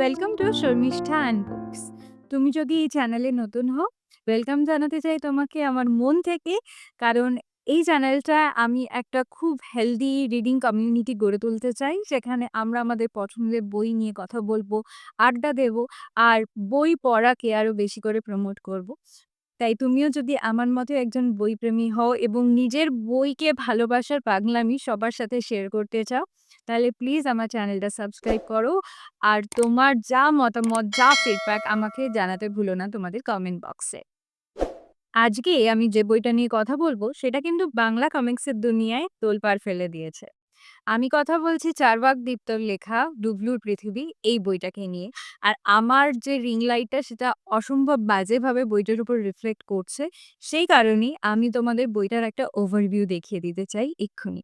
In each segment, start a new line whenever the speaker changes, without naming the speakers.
Welcome to Sharmistha and books তুমি যদি এই চ্যানেলে নতুন হও ওয়েলকাম জানাতে চাই তোমাকে আমার মন থেকে। কারণ এই চ্যানেলটা আমি একটা খুব হেলদি রিডিং কমিউনিটি গড়ে তুলতে চাই, যেখানে আমরা আমাদের পছন্দের বই নিয়ে কথা বলব, আড্ডা দেব, আর বই পড়াকে আরও বেশি করে প্রমোট করব। তাই তুমিও যদি আমার মতো একজন বইপ্রেমী হও এবং নিজের বইকে ভালোবাসার পাগলামি সবার সাথে শেয়ার করতে চাও, তাহলে প্লিজ আমার চ্যানেলটা সাবস্ক্রাইব করো। আর তোমার যা মতামত, যা ফিডব্যাক আমাকে জানাতে ভুলো না তোমাদের কমেন্ট বক্সে আজকে আমি যে বইটা নিয়ে কথা বলব, সেটা কিন্তু বাংলা কমিক্সের দুনিয়ায় তোলপাড় ফেলে দিয়েছে। আমি কথা বলছি চারবাগ দীপ্তর লেখা ডুবলুর পৃথিবী, এই বইটাকে নিয়ে। আর আমার যে রিং লাইটটা সেটা অসম্ভব বাজেভাবে বইটার উপর রিফ্লেক্ট করছে, সেই কারণেই আমি তোমাদের বইটার একটা ওভারভিউ দেখিয়ে দিতে চাই এক্ষুনি।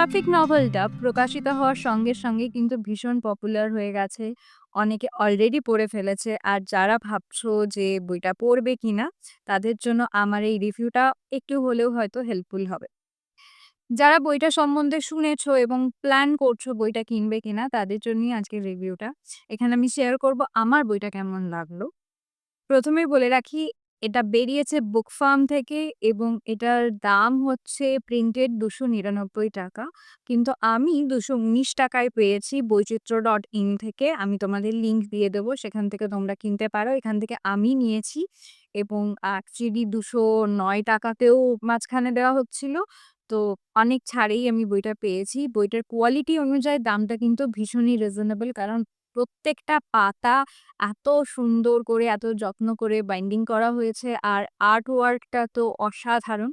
গ্রাফিক নভেলটা প্রকাশিত হওয়ার সঙ্গে সঙ্গে কিন্তু ভীষণ পপুলার হয়ে গেছে। অনেকে অলরেডি পড়ে ফেলেছে। আর যারা ভাবছ যে বইটা পড়বে কিনা, তাদের জন্য আমার এই রিভিউটা একটু হলেও হয়তো হেল্পফুল হবে। যারা বইটা সম্বন্ধে শুনেছো এবং প্ল্যান করছ বইটা কিনবে কিনা, তাদের জন্যই আজকের রিভিউটা এখানে আমি শেয়ার করব আমার বইটা কেমন লাগল। প্রথমেই বলে রাখি এটা বেরিয়েছে বুক ফার্ম থেকে এবং এটার দাম হচ্ছে প্রিন্টেড দুশো নিরানব্বই টাকা। কিন্তু আমি দুশো উনিশ টাকায় পেয়েছি বৈচিত্র্য ডট ইন থেকে। আমি তোমাদের লিংক দিয়ে দেবো, সেখান থেকে তোমরা কিনতে পারো। এখান থেকে আমি নিয়েছি এবং অ্যাকচুয়ালি দুশো নয় টাকাতেও মাঝখানে দেওয়া হচ্ছিল। তো অনেক ছাড়েই আমি বইটা পেয়েছি। বইটার কোয়ালিটি অনুযায়ী দামটা কিন্তু ভীষণই রিজনেবল কারণ প্রত্যেকটা পাতা এত সুন্দর করে, এত যত্ন করে বাইন্ডিং করা হয়েছে। আর আর্ট ওয়ার্কটা তো অসাধারণ।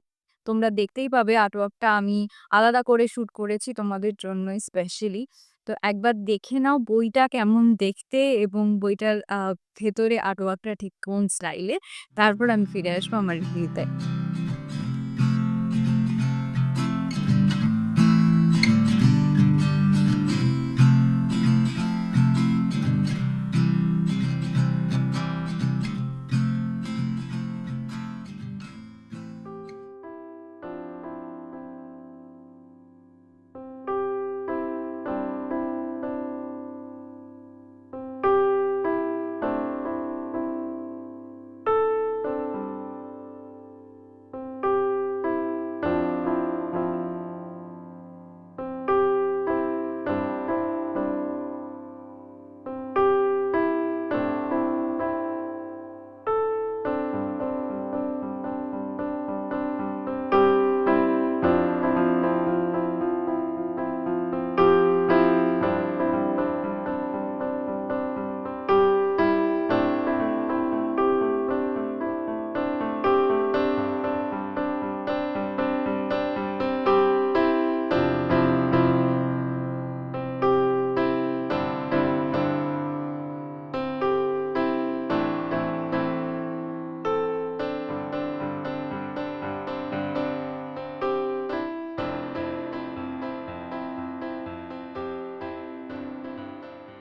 তোমরা দেখতেই পাবে আর্ট ওয়ার্কটা আমি আলাদা করে শ্যুট করেছি তোমাদের জন্য স্পেশালি তো একবার দেখে নাও বইটা কেমন দেখতে এবং বইটার ভেতরে আর্ট ওয়ার্কটা ঠিক কোন স্টাইলে তারপর আমি ফিরে আসব আমার রিভিউতে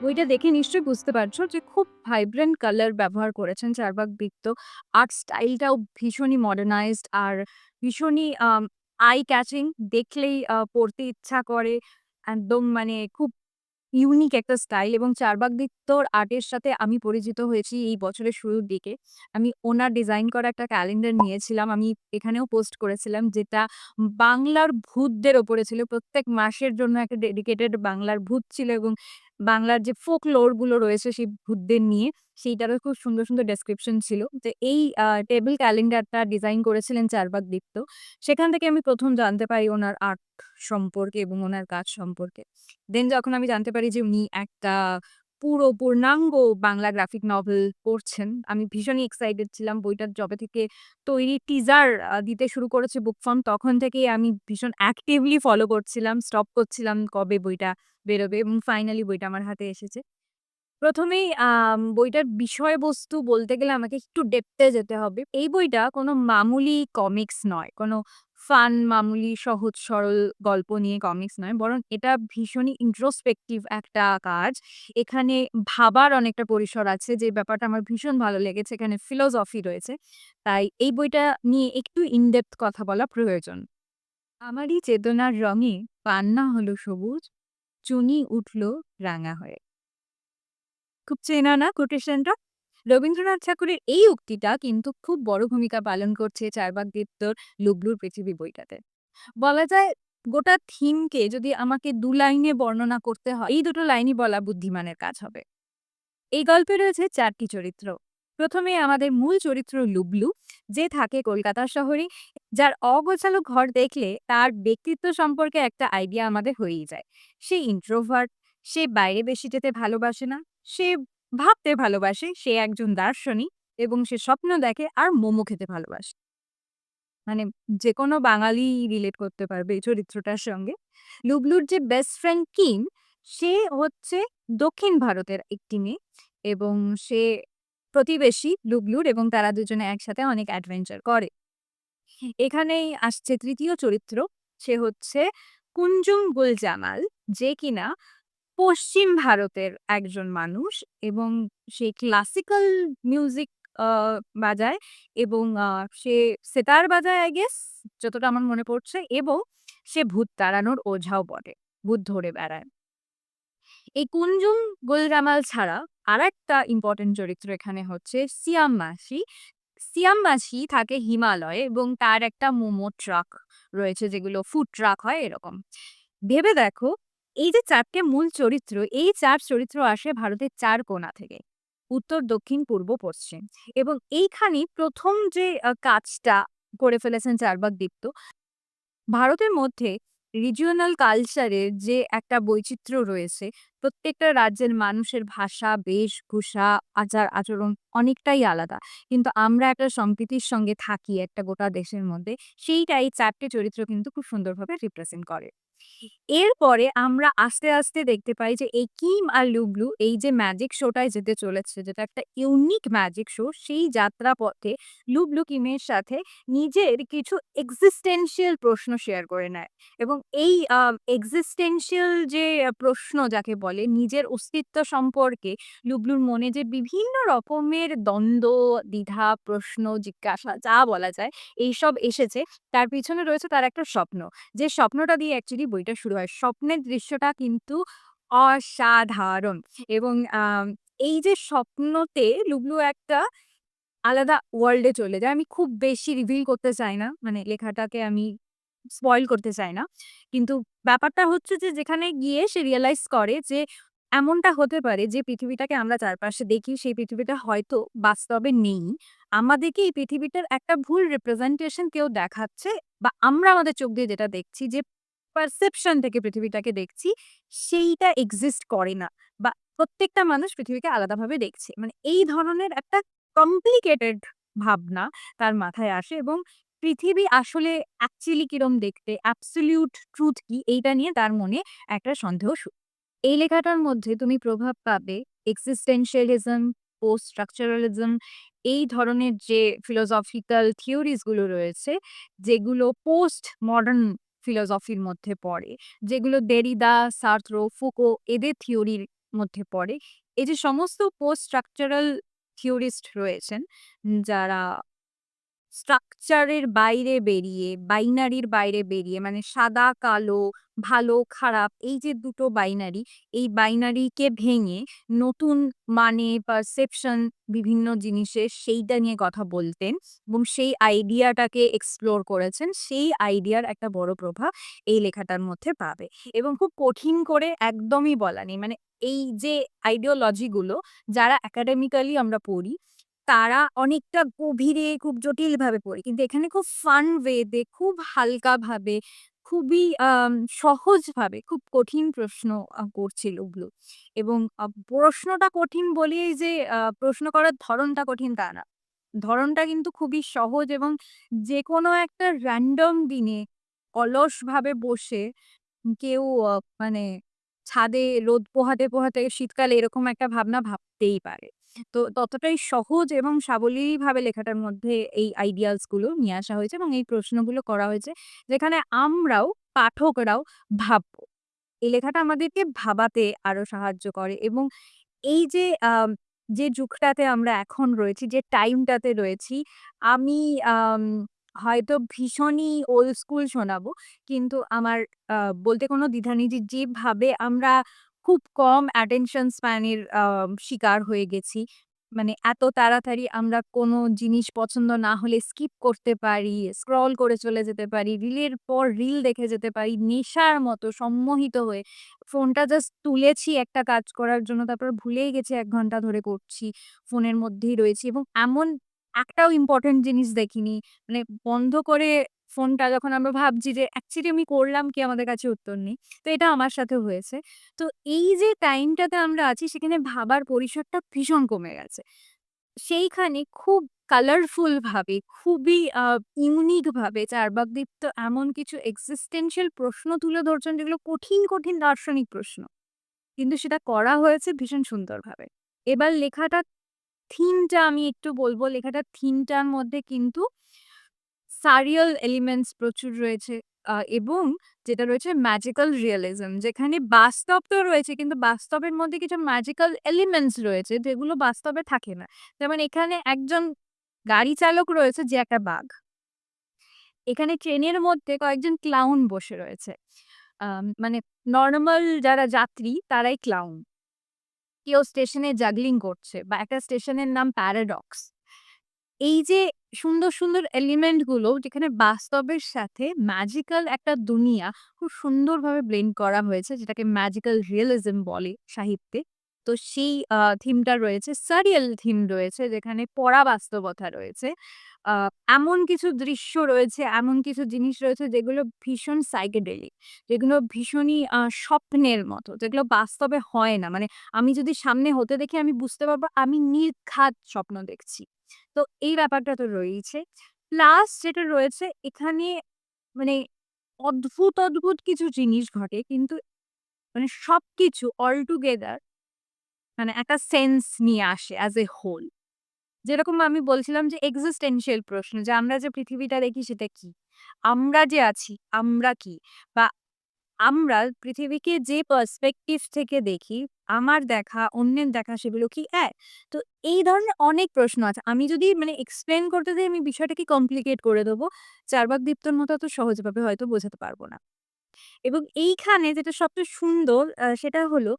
বইটা দেখে নিশ্চয়ই বুঝতে পারছ যে খুব ভাইব্রেন্ট কালার ব্যবহার করেছেন চারবাক বৃত্ত। আর্ট স্টাইলটাও ভীষণই মডার্নাইজড আর ভীষণই আই ক্যাচিং দেখলেই পড়তে ইচ্ছা করে। একদম মানে খুব ইউনিক একটা স্টাইল এবং চারবাক দত্তর আর্টের সাথে আমি পরিচিত হয়েছি এই বছরের শুরুর দিকে। আমি ওনার ডিজাইন করা একটা ক্যালেন্ডার নিয়েছিলাম। আমি এখানেও পোস্ট করেছিলাম যেটা বাংলার ভূতদের ওপরে ছিল। প্রত্যেক মাসের জন্য একটা ডেডিকেটেড বাংলার ভূত ছিল এবং বাংলার যে ফোক লোরগুলো রয়েছে সেই ভূতদের নিয়ে সেইটারও খুব সুন্দর সুন্দর ডেসক্রিপশন ছিল। তো এই টেবিল ক্যালেন্ডারটা ডিজাইন করেছিলেন চারবাক দীপ্ত। সেখান থেকে আমি প্রথম জানতে পারি ওনার আর্ট সম্পর্কে এবং ওনার কাজ সম্পর্কে। দেন যখন আমি জানতে পারি যে উনি একটা পুরো পূর্ণাঙ্গ বাংলা গ্রাফিক নভেল পড়ছেন। আমি ভীষণই এক্সাইটেড ছিলাম। বইটার যবে থেকে তৈরি টিজার দিতে শুরু করেছে বুক ফর্ম তখন থেকেই আমি ভীষণ অ্যাক্টিভলি ফলো করছিলাম, স্টপ করছিলাম কবে বইটা বেরোবে এবং ফাইনালি বইটা আমার হাতে এসেছে। প্রথমেই বইটার বিষয়বস্তু বলতে গেলে আমাকে একটু ডেপথ এ যেতে হবে। এই বইটা কোনো মামুলি কমিক্স নয়। কোনো ফান মামুলি সহজ সরল গল্প নিয়ে কমিক্স নয়। বরং এটা ভীষণই introspective একটা কাজ। এখানে ভাবার অনেকটা পরিসর আছে যে ব্যাপারটা আমার ভীষণ ভালো লেগেছে। এখানে ফিলোসফি রয়েছে। তাই এই বইটা নিয়ে একটু ইন ডেপথ কথা বলা প্রয়োজন। আমারই চেতনার রঙে পান্না হলো সবুজ, চুনি উঠল রাঙা হয়ে। খুব চেনা না কোটেশনটা? রবীন্দ্রনাথ ঠাকুরের এই উক্তিটা কিন্তু খুব বড় ভূমিকা পালন করছে চারবাক দীপ্তর 'লুবলুর পৃথিবী' বইটাতে। বলা যায় গোটা থিমকে যদি আমাকে দু লাইনে বর্ণনা করতে হয়, এই দুটো লাইনই বলা বুদ্ধিমানের কাজ হবে। এই গল্পে রয়েছে চারটি চরিত্র। ১ম এ আমাদের মূল চরিত্র লুবলু, যে থাকে কলকাতা শহরে, যার অগোছালো ঘর দেখলে তার ব্যক্তিত্ব সম্পর্কে একটা আইডিয়া আমাদের হয়েই যায়। সে ইন্ট্রোভার্ট, সে বাইরে বেশি যেতে ভালোবাসে না, সে ভাবতে ভালোবাসে, সে একজন দার্শনিক এবং সে স্বপ্ন দেখে আর মোমো খেতে ভালোবাসে। মানে যেকোনো বাঙালি রিলেট করতে পারবে এই চরিত্রটার সঙ্গে। লুবলুর যে বেস্ট ফ্রেন্ড কিম, সে হচ্ছে দক্ষিণ ভারতের একটি মেয়ে এবং সে প্রতিবেশী লুবলুর এবং তারা দুজনে একসাথে অনেক অ্যাডভেঞ্চার করে। এখানেই আসছে তৃতীয় চরিত্র। সে হচ্ছে কুঞ্জুম গুল জামাল, যে কিনা পশ্চিম ভারতের একজন মানুষ এবং সে ক্লাসিক্যাল মিউজিক বাজায় এবং সে সেতার বাজায় আই গেস যতটা আমার মনে পড়ছে এবং সে ভূত তাড়ানোর ওঝাও বটে। ভূত ধরে বেড়ায়। এই কুনজুম গুল জামাল ছাড়া আরেকটা ইম্পর্টেন্ট চরিত্র এখানে হচ্ছে সিয়াম মাসি। সিয়াম মাসি থাকে হিমালয়ে এবং তার একটা মোমো ট্রাক রয়েছে যেগুলো ফুড ট্রাক হয় এরকম। ভেবে দেখো এই যে চারটে মূল চরিত্র, এই চার চরিত্র আসে ভারতের চার কোণা থেকে। উত্তর, দক্ষিণ, পূর্ব, পশ্চিম এবং এইখানেই প্রথম যে কাজটা করে ফেলেছেন চারবাক দীপ্ত। ভারতের মধ্যে রিজিওনাল কালচারের যে একটা বৈচিত্র্য রয়েছে, প্রত্যেকটা রাজ্যের মানুষের ভাষা, বেশভূষা, আচার-আচরণ অনেকটাই আলাদা। কিন্তু আমরা একটা সম্প্রীতির সঙ্গে থাকি একটা গোটা দেশের মধ্যে। সেইটাই চারটে চরিত্র কিন্তু খুব সুন্দরভাবে রিপ্রেজেন্ট করে। এরপরে আমরা আস্তে, আস্তে দেখতে পাই যে এই কিম আর লুবলু এই যে ম্যাজিক শোটায় যেতে চলেছে, যেটা একটা ইউনিক ম্যাজিক শো, সেই যাত্রাপথে লুবলু কিমের সাথে নিজের কিছু এক্সিস্টেনশিয়াল প্রশ্ন শেয়ার করে নেয় এবং এই আ এক্সিস্টেনশিয়াল যে প্রশ্ন যাকে বলে, নিজের অস্তিত্ব সম্পর্কে লুবলুর মনে যে বিভিন্ন রকমের দ্বন্দ্ব, দ্বিধা, প্রশ্ন, জিজ্ঞাসা যা বলা যায়, এইসব এসেছে, তার পিছনে রয়েছে তার একটা স্বপ্ন। যে স্বপ্নটা দিয়ে অ্যাকচুয়ালি বইটা শুরু হয়। স্বপ্নের দৃশ্যটা কিন্তু অসাধারণ এবং এই যে স্বপ্নতে লুবলু একটা আলাদা ওয়ার্ল্ডে চলে যায়। আমি খুব বেশি রিভিল করতে চাই না। মানে লেখাটাকে আমি স্পয়েল করতে চাই না। কিন্তু ব্যাপারটা হচ্ছে যে, যেখানে গিয়ে সে রিয়েলাইজ করে যে, এমনটা হতে পারে যে, পৃথিবীটাকে আমরা চারপাশে দেখি, সেই পৃথিবীটা হয়তো বাস্তবে নেই। আমাদেরকে এই পৃথিবীটার একটা ভুল রিপ্রেজেন্টেশন কেউ দেখাচ্ছে বা আমরা আমাদের চোখ দিয়ে যেটা দেখছি যে পারসেপশন থেকে পৃথিবীটাকে দেখছি, সেইটা এক্সিস্ট করে না বা প্রত্যেকটা মানুষ পৃথিবীকে আলাদাভাবে দেখছে। মানে এই ধরনের একটা কমপ্লিকেটেড ভাবনা তার মাথায় আসে এবং পৃথিবী আসলে অ্যাকচুয়ালি কিরম দেখতে, অ্যাবসলিউট ট্রুথ কি, এইটা নিয়ে তার মনে একটা সন্দেহ এই লেখাটার মধ্যে তুমি প্রভাব পাবে এক্সিস্টেনশিয়ালিজম, পোস্ট স্ট্রাকচারালিজম এই ধরনের যে ফিলোসফিক্যাল থিওরিজগুলো রয়েছে, যেগুলো পোস্ট মডার্ন ফিলোসফির মধ্যে পড়ে। যেগুলো দেরিদা, সার্থরো ফুকো এদের থিওরির মধ্যে পড়ে। এই যে সমস্ত পোস্ট স্ট্রাকচারাল থিওরিস্ট রয়েছেন, যারা স্ট্রাকচারের বাইরে বেরিয়ে, বাইনারির বাইরে বেরিয়ে মানে সাদা, কালো, ভালো, খারাপ এই যে দুটো বাইনারি, এই বাইনারিকে ভেঙে নতুন মানে, পারসেপশন বিভিন্ন জিনিসের সেইটা নিয়ে কথা বলতেন এবং সেই আইডিয়াটাকে এক্সপ্লোর করেছেন। সেই আইডিয়ার একটা বড় প্রভাব এই লেখাটার মধ্যে পাবে এবং খুব কঠিন করে একদমই বলা নেই। মানে এই যে আইডিওলজি গুলো যারা একাডেমিক্যালি আমরা পড়ি, তারা অনেকটা গভীরে খুব জটিলভাবে পড়ে কিন্তু এখানে খুব ফান ওয়ে তে খুব হালকাভাবে, খুবই সহজভাবে খুব কঠিন প্রশ্ন করছিল ওগুলো। এবং প্রশ্নটা কঠিন বলেই যে প্রশ্ন করার ধরনটা কঠিন তা না। ধরনটা কিন্তু খুবই সহজ এবং যেকোনো একটা র‍্যান্ডম দিনে অলসভাবে বসে কেউ মানে ছাদে রোদ পোহাতে, পোহাতে শীতকালে এরকম একটা ভাবনা ভাবতেই পারে। তো ততটাই সহজ এবং সাবলীলভাবে লেখাটার মধ্যে এই আইডিয়াসগুলো নিয়ে আসা হয়েছে এবং এই প্রশ্নগুলো করা হয়েছে। যেখানে আমরাও পাঠকরাও ভাববো। এই লেখাটা আমাদেরকে ভাবাতে আরও সাহায্য করে এবং এই যে যে যুগটাতে আমরা এখন রয়েছি, যে টাইমটাতে রয়েছি, আমি হয়তো ভীষণই ওল্ড স্কুল শোনাবো। কিন্তু আমার বলতে কোনো দ্বিধা নেই যেভাবে আমরা খুব কম অ্যাটেনশন স্প্যান এর আ শিকার হয়ে গেছি। মানে এত তাড়াতাড়ি আমরা কোনো জিনিস পছন্দ না হলে স্কিপ করতে পারি, স্ক্রল করে চলে যেতে পারি, রিলের পর রিল দেখে যেতে পারি, নেশার মতো সম্মোহিত হয়ে ফোনটা জাস্ট তুলেছি একটা কাজ করার জন্য, তারপর ভুলেই গেছি এক ঘণ্টা ধরে করছি। ফোনের মধ্যেই রয়েছি এবং এমন একটাও ইম্পোর্টেন্ট জিনিস দেখিনি। মানে বন্ধ করে ফোনটা যখন আমরা ভাবছি যে অ্যাকচুয়ালি আমি করলাম কি আমাদের কাছে উত্তর নেই। তো এটা আমার সাথে হয়েছে। তো এই যে টাইমটাতে আমরা আছি সেখানে ভাবার পরিসরটা ভীষণ কমে গেছে। সেইখানে খুব কালারফুল ভাবে খুবই ইউনিক ভাবে চার্বাকদীপ্ত এমন কিছু এক্সিস্টেন্সিয়াল প্রশ্ন তুলে ধরছেন যেগুলো কঠিন, কঠিন দার্শনিক প্রশ্ন। কিন্তু সেটা করা হয়েছে ভীষণ সুন্দরভাবে। এবার লেখাটার থিমটা আমি একটু বলব লেখাটা থিমটার মধ্যে কিন্তু সারিয়াল এলিমেন্টস প্রচুর রয়েছে এবং যেটা রয়েছে ম্যাজিক্যাল রিয়েলিজম যেখানে বাস্তব তো রয়েছে, কিন্তু বাস্তবের মধ্যে কিছু ম্যাজিক্যাল এলিমেন্টস রয়েছে, যেগুলো বাস্তবে থাকে না। যেমন এখানে একজন গাড়ি চালক রয়েছে যে একটা বাঘ। এখানে ট্রেনের মধ্যে কয়েকজন ক্লাউন বসে রয়েছে। মানে নর্মাল যারা যাত্রী, তারাই ক্লাউন। কেউ স্টেশনে জাগলিং করছে বা একটা স্টেশনের নাম প্যারাডক্স। এই যে সুন্দর, সুন্দর এলিমেন্টগুলো যেখানে বাস্তবের সাথে ম্যাজিক্যাল একটা দুনিয়া খুব সুন্দরভাবে ব্লেন্ড করা হয়েছে যেটাকে ম্যাজিক্যাল রিয়েলিজম বলে সাহিত্যে। তো সেই থিমটা রয়েছে, সারিয়াল থিম রয়েছে যেখানে পড়া বাস্তবতা রয়েছে। এমন কিছু দৃশ্য রয়েছে, এমন কিছু জিনিস রয়েছে যেগুলো ভীষণ সাইকেডেলিক যেগুলো ভীষণই স্বপ্নের মতো, যেগুলো বাস্তবে হয় না। মানে আমি যদি সামনে হতে দেখি আমি বুঝতে পারব আমি নির্ঘাত স্বপ্ন দেখছি। তো এই ব্যাপারটা তো রয়েইছে। প্লাস যেটা রয়েছে এখানে মানে অদ্ভুত, অদ্ভুত কিছু জিনিস ঘটে কিন্তু মানে সবকিছু অল টুগেদার মানে একটা সেন্স নিয়ে আসে অ্যাজ এ হোল। যেরকম আমি বলছিলাম যে এক্সিস্টেন্সিয়াল প্রশ্ন যে আমরা যে পৃথিবীটা দেখি সেটা কি? আমরা যে আছি, আমরা কি? বা আমরা পৃথিবীকে যে পার্সপেক্টিভ থেকে দেখি, আমার দেখা, অন্যের দেখা সেগুলো কি এক? তো এই ধরনের অনেক প্রশ্ন আছে। আমি যদি মানে এক্সপ্লেন করতে যাই আমি বিষয়টাকে কমপ্লিকেট করে দেবো দেব। চার্বাকদীপ্তর মতো অত সহজভাবে হয়তো বোঝাতে পারব না। এবং এইখানে যেটা সবচেয়ে সুন্দর সেটা হলো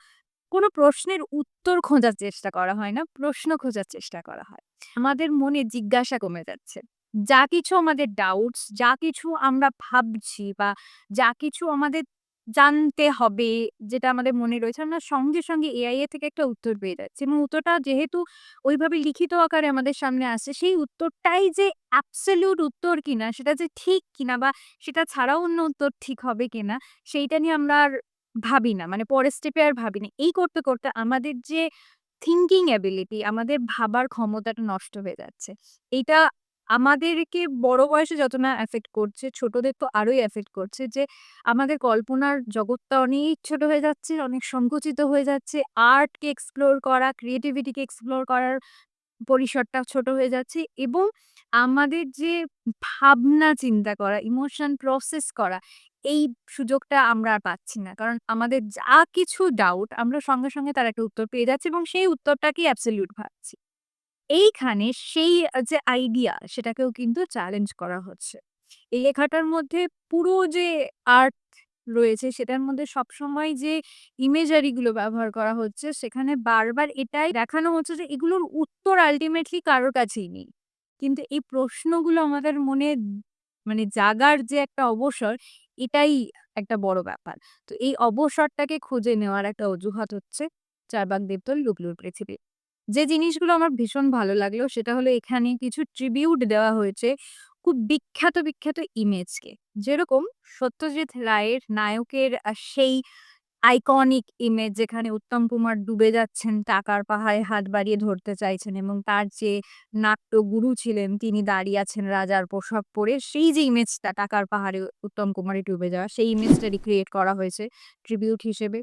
কোনো প্রশ্নের উত্তর খোঁজার চেষ্টা করা হয় না, প্রশ্ন খোঁজার চেষ্টা করা হয়। আমাদের মনে জিজ্ঞাসা কমে যাচ্ছে। যা কিছু আমাদের ডাউটস, যা কিছু আমরা ভাবছি বা যা কিছু আমাদের জানতে হবে, যেটা আমাদের মনে রয়েছে আমরা সঙ্গে, সঙ্গে এআই থেকে একটা উত্তর পেয়ে যাচ্ছি এবং উত্তরটা যেহেতু ওইভাবে লিখিত আকারে আমাদের সামনে আসছে, সেই উত্তরটাই যে অ্যাবসোলিউট উত্তর কিনা, সেটা যে ঠিক কিনা বা সেটা ছাড়াও অন্য উত্তর ঠিক হবে কিনা, সেইটা নিয়ে আমরা আর ভাবি না। মানে পরের স্টেপে আর ভাবি না। এই করতে, করতে আমাদের যে থিঙ্কিং এবিলিটি, আমাদের ভাবার ক্ষমতাটা নষ্ট হয়ে যাচ্ছে। এইটা আমাদেরকে বড় বয়সে যত না এফেক্ট করছে, ছোটদের তো আরোই এফেক্ট করছে যে আমাদের কল্পনার জগৎটা অনেক ছোট হয়ে যাচ্ছে, অনেক সংকুচিত হয়ে যাচ্ছে। আর্টকে এক্সপ্লোর করা, ক্রিয়েটিভিটিকে এক্সপ্লোর করার পরিসরটা ছোট হয়ে যাচ্ছে এবং আমাদের যে ভাবনা চিন্তা করা, ইমোশন প্রসেস করা, এই সুযোগটা আমরা আর পাচ্ছি না। কারণ আমাদের যা কিছু ডাউট আমরা সঙ্গে, সঙ্গে তার একটা উত্তর পেয়ে যাচ্ছি এবং সেই উত্তরটাকেই অ্যাবসলিউট ভাবছি। এইখানে সেই যে আইডিয়া সেটাকেও কিন্তু চ্যালেঞ্জ করা হচ্ছে। এই লেখাটার মধ্যে পুরো যে আর্ট রয়েছে সেটার মধ্যে সবসময় যে ইমেজারি গুলো ব্যবহার করা হচ্ছে সেখানে বারবার এটাই দেখানো হচ্ছে যে এগুলোর উত্তর আল্টিমেটলি কারোর কাছেই নেই। কিন্তু এই প্রশ্নগুলো আমাদের মনে মানে জাগার যে একটা অবসর এটাই একটা বড় ব্যাপার। তো এই অবসরটাকে খুঁজে নেওয়ার একটা অজুহাত হচ্ছে চারবাগ দেবতল লুকলুর পৃথিবী। যে জিনিসগুলো আমার ভীষণ ভালো লাগল সেটা হলো এখানে কিছু ট্রিবিউট দেওয়া হয়েছে খুব বিখ্যাত, বিখ্যাত ইমেজকে। যেরকম সত্যজিৎ রায়ের নায়কের সেই আইকনিক ইমেজ যেখানে উত্তম কুমার ডুবে যাচ্ছেন, টাকার পাহাড়ে হাত বাড়িয়ে ধরতে চাইছেন এবং তার যে নাট্যগুরু ছিলেন, তিনি দাঁড়িয়ে আছেন রাজার পোশাক পরে। সেই যে ইমেজটা টাকার পাহাড়ে উত্তম কুমারে ডুবে যাওয়া, সেই ইমেজটা রিক্রিয়েট করা হয়েছে ট্রিবিউট হিসেবে।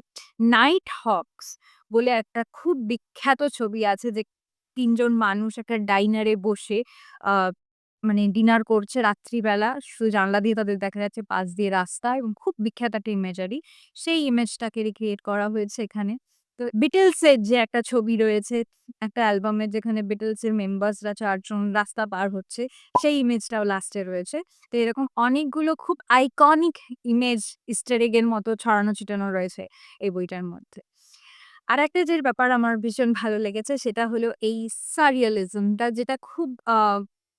নাইট হকস বলে একটা খুব বিখ্যাত ছবি আছে যে তিনজন মানুষ একটা ডাইনারে বসে মানে ডিনার করছে রাত্রিবেলা। শুধু জানলা দিয়ে তাদের দেখা যাচ্ছে পাশ দিয়ে রাস্তা এবং খুব বিখ্যাত একটা ইমেজারি। সেই ইমেজটাকে রিক্রিয়েট করা হয়েছে এখানে। তো বিটলসের যে একটা ছবি রয়েছে, একটা অ্যালবামের যেখানে বিটলসের মেম্বার্সরা ৪ জন রাস্তা পার হচ্ছে, সেই ইমেজটাও লাস্টে রয়েছে। তো এরকম অনেকগুলো খুব আইকনিক ইমেজ ইস্টার এর মতো ছড়ানো ছিটানো রয়েছে এই বইটার মধ্যে। আর একটা যে ব্যাপার আমার ভীষণ ভালো লেগেছে সেটা হলো এই সাররিয়ালিজমটা যেটা খুব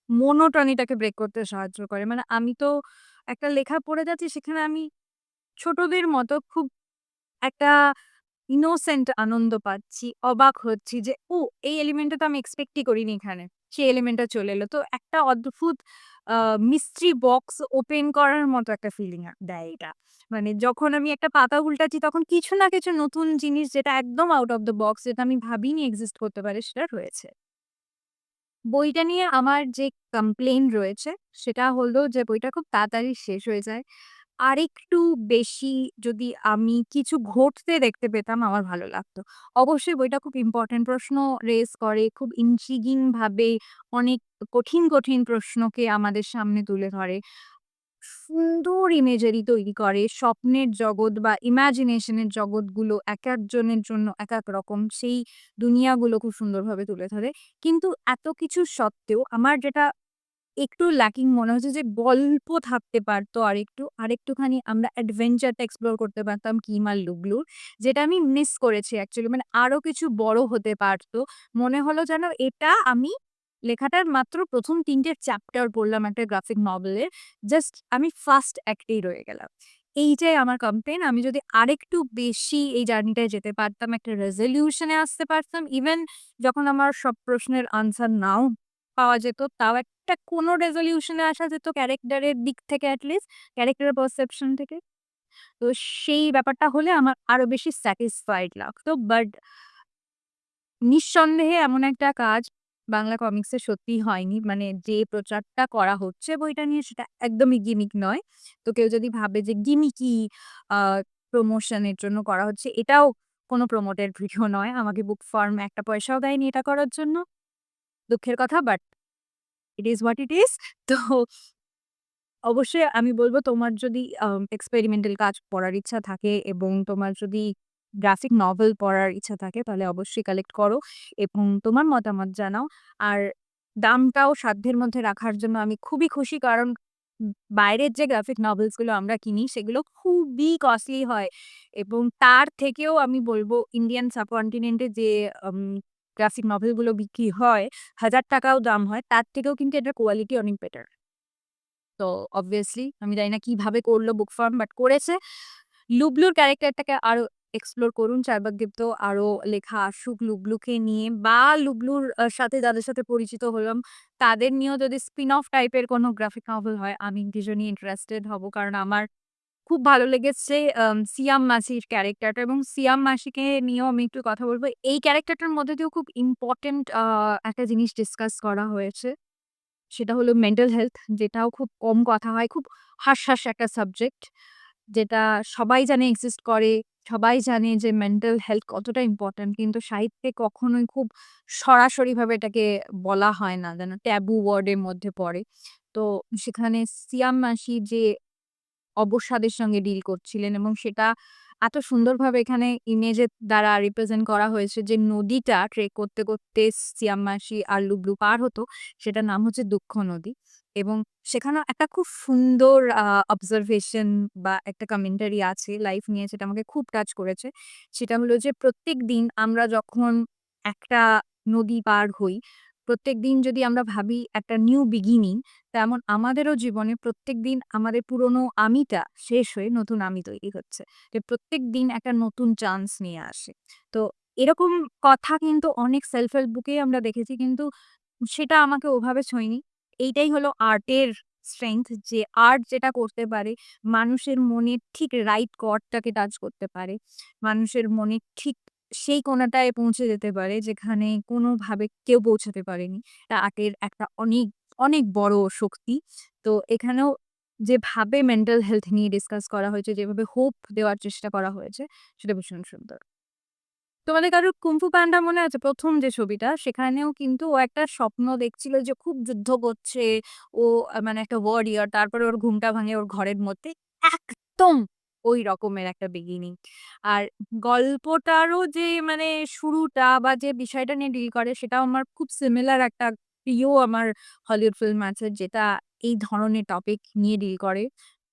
মনোটনিটাকে ব্রেক করতে সাহায্য করে। মানে আমি তো একটা লেখা পড়ে যাচ্ছি সেখানে আমি ছোটদের মতো খুব একটা ইনোসেন্ট আনন্দ পাচ্ছি, অবাক হচ্ছি যে, "ও! এই এলিমেন্টটা তো আমি এক্সপেক্টই করিনি এখানে।" সেই এলিমেন্টটা চলে এলো। তো একটা অদ্ভুত মিস্ট্রি বক্স ওপেন করার মতো একটা ফিলিং দেয় এটা। মানে যখন আমি একটা পাতা উল্টাচ্ছি তখন কিছু না কিছু নতুন জিনিস যেটা একদম আউট অফ দ্য বক্স যেটা আমি ভাবিনি এক্সিস্ট করতে পারে সেটা রয়েছে। বইটা নিয়ে আমার যে কমপ্লেন রয়েছে সেটা হলো যে বইটা খুব তাড়াতাড়ি শেষ হয়ে যায়। আরেকটু বেশি যদি আমি কিছু ঘটতে দেখতে পেতাম আমার ভালো লাগতো। অবশ্যই বইটা খুব ইম্পোর্টেন্ট প্রশ্ন রেজ করে, খুব ইন্ট্রিগিং ভাবে অনেক কঠিন, কঠিন প্রশ্নকে আমাদের সামনে তুলে ধরে। সুন্দর ইমেজারি তৈরি করে, স্বপ্নের জগৎ বা ইমাজিনেশন জগৎগুলো এক একজনের জন্য এক এক রকম সেই দুনিয়াগুলো খুব সুন্দরভাবে তুলে ধরে। কিন্তু এত কিছু সত্ত্বেও আমার যেটা একটু ল্যাকিং মনে হচ্ছে যে গল্প থাকতে পারতো আরেকটু। আরেকটুখানি আমরা অ্যাডভেঞ্চারটা এক্সপ্লোর করতে পারতাম কিম আর লুবলুর। যেটা আমি মিস করেছি অ্যাকচুয়ালি মানে আরও কিছু বড় হতে পারতো। মনে হলো যেন এটা আমি লেখাটার মাত্র ১ম ৩ টে চ্যাপ্টার পড়লাম একটা গ্রাফিক নভেলের। জাস্ট আমি ফার্স্ট অ্যাক্টেই রয়ে গেলাম। এইটাই আমার কমপ্লেন আমি যদি আরেকটু বেশি এই জার্নিটায় যেতে পারতাম, একটা রেজোলিউশন আসতে পারতাম। ইভেন যখন আমার সব প্রশ্নের আনসার নাও পাওয়া যেত, তাও একটা কোনো রেজলিউশনে আসা যেত ক্যারেক্টারের দিক থেকে এট লিস্ট, ক্যারেক্টারের পারসেপশন থেকে। তো সেই ব্যাপারটা হলে আমার আরও বেশি স্যাটিসফাইড লাগতো। বাট নিঃসন্দেহে এমন একটা কাজ বাংলা কমিক্সে সত্যিই হয়নি। মানে যে প্রচারটা করা হচ্ছে বইটা নিয়ে সেটা একদমই গিমিক নয়। তো কেউ যদি ভাবে যে গিমিকি আ প্রমোশন এর জন্য করা হচ্ছে, এটাও কোনো প্রমোটের ভিডিও নয়। আমাকে বুক ফার্ম একটা পয়সাও দেয়নি এটা করার জন্য। দুঃখের কথা but it is what it ইস। তো অবশ্যই আমি বলব তোমার যদি এক্সপেরিমেন্টাল কাজ পড়ার ইচ্ছা থাকে এবং তোমার যদি গ্রাফিক নভেল পড়ার ইচ্ছা থাকে তাহলে অবশ্যই কালেক্ট করো এবং তোমার মতামত জানাও। আর দামটাও সাধ্যের মধ্যে রাখার জন্য আমি খুবই খুশি কারণ বাইরের যে গ্রাফিক নভেলসগুলো আমরা কিনি সেগুলো খুবই কস্টলি হয় এবং তার থেকেও আমি বলব ইন্ডিয়ান সাবকন্টিনেন্ট যে গ্রাফিক নভেলগুলো বিক্রি হয়, হাজার টাকাও দাম হয়, তার থেকেও কিন্তু এটার কোয়ালিটি অনেক বেটার। তো অবভিয়াসলি আমি জানি না কীভাবে করল বুক ফার্ম বাট করেছে। লুবলুর ক্যারেক্টারটাকে আরও এক্সপ্লোর করুন। চারবাক দীপ্ত আরও লেখা আসুক লুবলুকে নিয়ে বা লুবলুর সাথে যাদের সাথে পরিচিত হলাম, তাদের নিয়েও যদি স্পিন অফ টাইপের কোনো গ্রাফিক নভেল হয়, আমি ভীষণই ইন্টারেস্টেড হব। কারণ আমার খুব ভালো লেগেছে সিয়াম মাসির ক্যারেক্টারটা এবং সিয়াম মাসিকে নিয়েও আমি একটু কথা বলব এই ক্যারেক্টারটার মধ্যে দিয়েও খুব ইম্পর্টেন্ট একটা জিনিস ডিসকাস করা হয়েছে। সেটা হলো মেন্টাল হেলথ যেটাও খুব কম কথা হয়। খুব হাস্যাস একটা সাবজেক্ট। যেটা সবাই জানে এক্সিস্ট করে। সবাই জানে যে মেন্টাল হেলথ কতটা ইম্পোর্টেন্ট। কিন্তু সাহিত্যে কখনোই খুব সরাসরিভাবে এটাকে বলা হয় না। যেন ট্যাবু ওয়ার্ড এর মধ্যে পড়ে। তো সেখানে সিয়াম মাসি যে অবসাদের সঙ্গে ডিল করছিলেন এবং সেটা এত সুন্দরভাবে এখানে ইমেজের দ্বারা রিপ্রেজেন্ট করা হয়েছে যে নদীটা ট্রেক করতে, করতে সিয়াম মাসি আর লুবলু পার হতো সেটার নাম হচ্ছে দুঃখ নদী। এবং সেখানেও একটা খুব সুন্দর অবজারভেশন বা একটা কমেন্টারি আছে লাইফ নিয়ে সেটা আমাকে খুব টাচ করেছে। সেটা হলো যে প্রত্যেকদিন আমরা যখন একটা নদী পার হই, প্রত্যেকদিন যদি আমরা ভাবি একটা নিউ বিগিনিং তেমন আমাদেরও জীবনে প্রত্যেক দিন আমাদের পুরনো আমিটা শেষ হয়ে নতুন আমি তৈরি হচ্ছে। যে প্রত্যেক দিন একটা নতুন চান্স নিয়ে আসে। তো এরকম কথা কিন্তু অনেক সেলফ হেল্প বুকেই আমরা দেখেছি কিন্তু সেটা আমাকে ওভাবে ছোঁয়নি। এইটাই হলো আর্টের স্ট্রেংথ যে আর্ট যেটা করতে পারে, মানুষের মনের ঠিক রাইট কর্ডটাকে টাচ করতে পারে। মানুষের মনে ঠিক সেই কোণাটায় পৌঁছে যেতে পারে যেখানে কোনোভাবে কেউ পৌঁছাতে পারেনি। আর্টের একটা অনেক, অনেক বড় শক্তি। তো এখানেও যেভাবে মেন্টাল হেলথ নিয়ে ডিসকাস করা হয়েছে, যেভাবে হোপ দেওয়ার চেষ্টা করা হয়েছে সেটা ভীষণ সুন্দর। তোমাদের কারোর কুংফু পান্ডা মনে আছে? ১ম যে ছবিটা সেখানেও কিন্তু ও একটা স্বপ্ন দেখছিল যে খুব যুদ্ধ করছে। ও মানে একটা ওয়ারিয়র তারপরে ওর ঘুমটা ভাঙে ওর ঘরের মধ্যে। একদম ওই রকমের একটা বিগিনিং। আর গল্পটারও যে মানে শুরুটা বা যে বিষয়টা নিয়ে ডিল করে সেটাও আমার খুব সিমিলার একটা প্রিয় আমার হলিউড ফিল্ম আছে, যেটা এই ধরনের টপিক নিয়ে ডিল করে।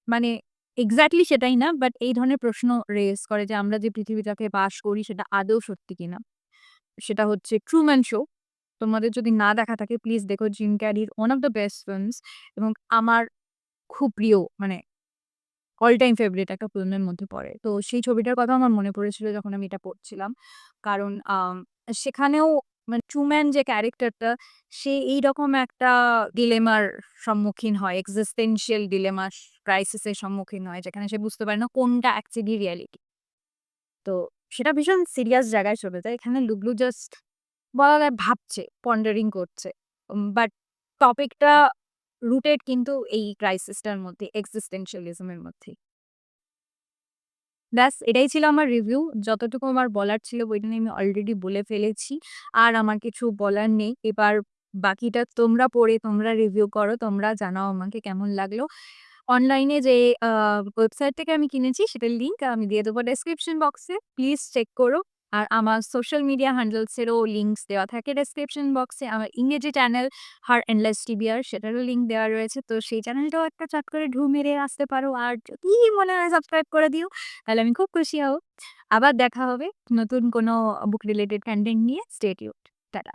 মানে এক্সাক্টলি সেটাই না বাট এই ধরনের প্রশ্ন রেইজ করে যে আমরা যে পৃথিবীটাকে বাস করি সেটা আদৌ সত্যি কিনা। সেটা হচ্ছে 'ট্রুম্যান শো'। তোমাদের যদি না দেখা থাকে প্লিজ দেখো Jim ক্যারির one of the best films এবং আমার খুব প্রিয় মানে অল টাইম ফেভারিট একটা ফিল্মের মধ্যে পড়ে। তো সেই ছবিটার কথা আমার মনে পড়েছিল যখন আমি এটা পড়ছিলাম। কারণ সেখানেও মানে ট্রুম্যান যে ক্যারেক্টারটা সে এইরকম একটা ডিলেমার সম্মুখীন হয়। এক্সিস্টেন্সিয়াল ডিলেমার ক্রাইসিসের সম্মুখীন হয় যেখানে সে বুঝতে পারে না কোনটা অ্যাকচুয়ালি রিয়ালিটি। তো সেটা ভীষণ সিরিয়াস জায়গায় চলে যায়। এখানে লুবলু জাস্ট বলা যায় ভাবছে, পন্ডারিং করছে। বাট টপিকটা রুটেড কিন্তু এই ক্রাইসিসটার মধ্যে এক্সিস্টেনশিয়ালিজম এর মধ্যেই। ব্যাস, এটাই ছিল আমার রিভিউ। যতটুকু আমার বলার ছিল বইটা নিয়ে আমি অলরেডি বলে ফেলেছি। আর আমার কিছু বলার নেই। এবার বাকিটা তোমরা পড়ে, তোমরা রিভিউ করো। তোমরা জানাও আমাকে কেমন লাগল। অনলাইনে যে ওয়েবসাইট থেকে আমি কিনেছি, সেটার লিঙ্ক আমি দিয়ে দেবো ডেসক্রিপশন বক্সে। প্লিজ চেক করো। আর আমার সোশ্যাল মিডিয়া হ্যান্ডেলসেরও লিঙ্কস দেওয়া থাকে ডেসক্রিপশন বক্সে। আমার ইংরেজি চ্যানেল 'হার এন্ডলেস টিবিআর' সেটারও লিঙ্ক দেওয়া রয়েছে। তো সেই চ্যানেলটাও একটা চট করে ঢু মেরে আসতে পারো। আর যদি মনে হয় সাবস্ক্রাইব করে দিও, তাহলে আমি খুব খুশি হব। আবার দেখা হবে নতুন কোনো বুক রিলেটেড কন্টেন্ট নিয়ে। স্টেটিউড টাটা।